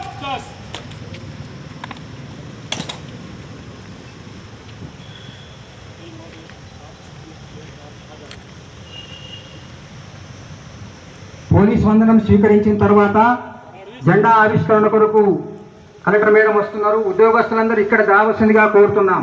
Dos. Police వందనం స్వీకరించిన తర్వాత జెండా ఆవిష్కరణ కొరకు కలెక్టర్ మేడం వస్తున్నారు ఉద్యోగస్తులందరూ ఇక్కడ రావాల్సిందిగా కోరుతున్నాం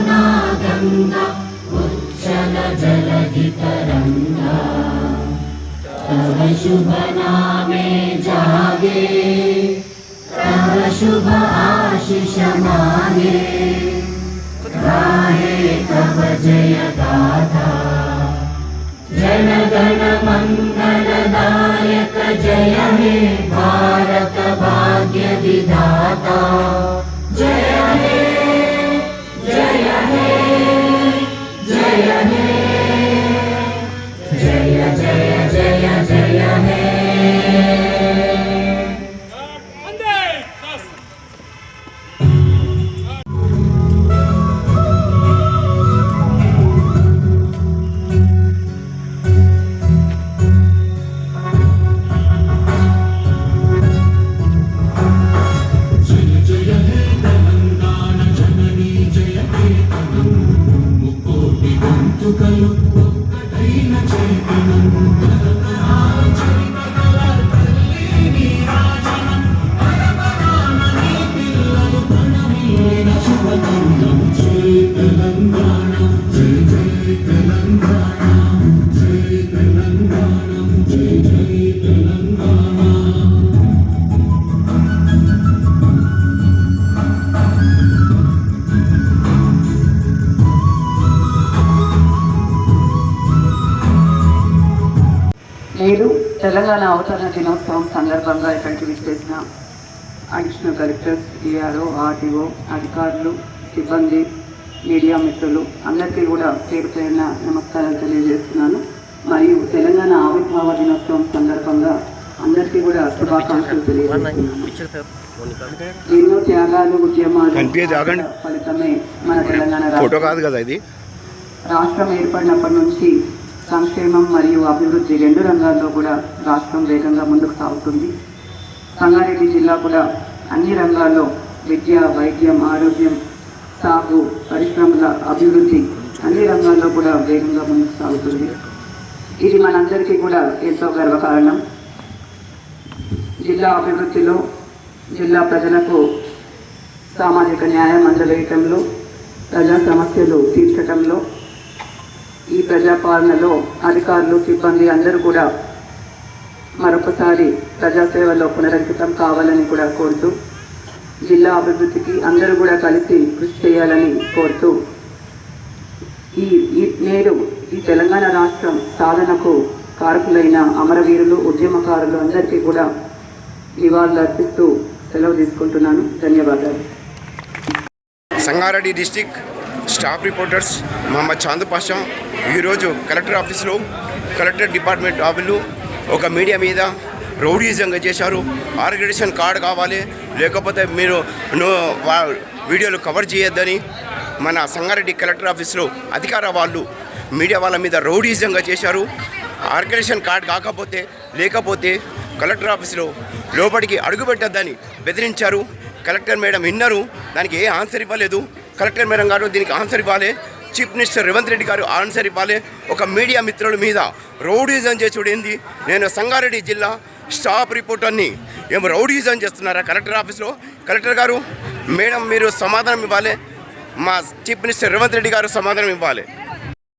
शुभ नामे जागे तव शुभ आशिष मागे गाहे तव जय गाथा जन मङ्गलदायक जय हे भारत भाग्य నేడు తెలంగాణ అవతరణ దినోత్సవం సందర్భంగా ఇక్కడికి విచ్చేసిన అడిషనల్ కలెక్టర్స్ డిఆర్ఓ ఆర్టీఓ అధికారులు సిబ్బంది మీడియా మిత్రులు అందరికీ కూడా పేరు పేరున నమస్కారాలు తెలియజేస్తున్నాను మరియు తెలంగాణ ఆవిర్భావ దినోత్సవం సందర్భంగా అందరికీ కూడా శుభాకాంక్షలు తెలియజేస్తున్నాను ఎన్నో త్యాగాలు ఉద్యమాలు. ఫలితమే మన తెలంగాణ ఫోటో రాష్ట్రం. కాదు కదా ఇది రాష్ట్రం ఏర్పడినప్పటి నుంచి సంక్షేమం మరియు అభివృద్ధి రెండు రంగాల్లో కూడా రాష్ట్రం వేగంగా ముందుకు సాగుతుంది. సంగారెడ్డి జిల్లా కూడా అన్ని రంగాల్లో విద్య వైద్యం ఆరోగ్యం సాగు పరిశ్రమల అభివృద్ధి అన్ని రంగాల్లో కూడా వేగంగా ముందుకు సాగుతుంది. ఇది మనందరికీ కూడా ఎంతో గర్వకారణం. జిల్లా అభివృద్ధిలో జిల్లా ప్రజలకు సామాజిక న్యాయం అందజేయటంలో ప్రజా సమస్యలు తీర్చటంలో ఈ ప్రజాపాలనలో అధికారులు సిబ్బంది అందరూ కూడా మరొకసారి ప్రజాసేవలో పునరంకితం కావాలని కూడా కోరుతూ జిల్లా అభివృద్ధికి అందరూ కూడా కలిసి కృషి చేయాలని కోరుతూ ఈ ఈ నేడు ఈ తెలంగాణ రాష్ట్రం సాధనకు కారకులైన అమరవీరులు ఉద్యమకారులు అందరికీ కూడా నివాళులు అర్పిస్తూ సెలవు తీసుకుంటున్నాను. ధన్యవాదాలు. Sangareddy district staff reporters Mohammed Chand ఈరోజు కలెక్టర్ ఆఫీస్లో కలెక్టర్ డిపార్ట్మెంట్ ఆఫీలు ఒక మీడియా మీద రౌడీజంగా చేశారు. ఆర్గనైజేషన్ కార్డు కావాలి లేకపోతే మీరు నో- వా- వీడియోలు కవర్ చేయొద్దని మన సంగారెడ్డి కలెక్టర్ ఆఫీస్లో అధికార వాళ్ళు మీడియా వాళ్ళ మీద రౌడీజంగా చేశారు. ఆర్గనైజేషన్ కార్డు కాకపోతే లేకపోతే కలెక్టర్ ఆఫీస్లో లోపలికి అడుగుపెట్టద్దని బెదిరించారు. కలెక్టర్ మేడం విన్నారు దానికి ఏ ఆన్సర్ ఇవ్వలేదు. కలెక్టర్ మేడం గారు దీనికి ఆన్సర్ ఇవ్వాలి. చీఫ్ మినిస్టర్ రేవంత్ రెడ్డి గారు ఆన్సర్ ఇవ్వాలి. ఒక మీడియా మిత్రుల మీద రౌడీజం చేసుడు ఏంది నేను సంగారెడ్డి జిల్లా స్టాఫ్ రిపోర్టర్ని ఏం రౌడీజం చేస్తున్నారా? కలెక్టర్ ఆఫీస్లో? కలెక్టర్ గారు మేడం మీరు సమాధానం ఇవ్వాలి. మా చీఫ్ మినిస్టర్ రేవంత్ రెడ్డి గారు సమాధానం ఇవ్వాలి.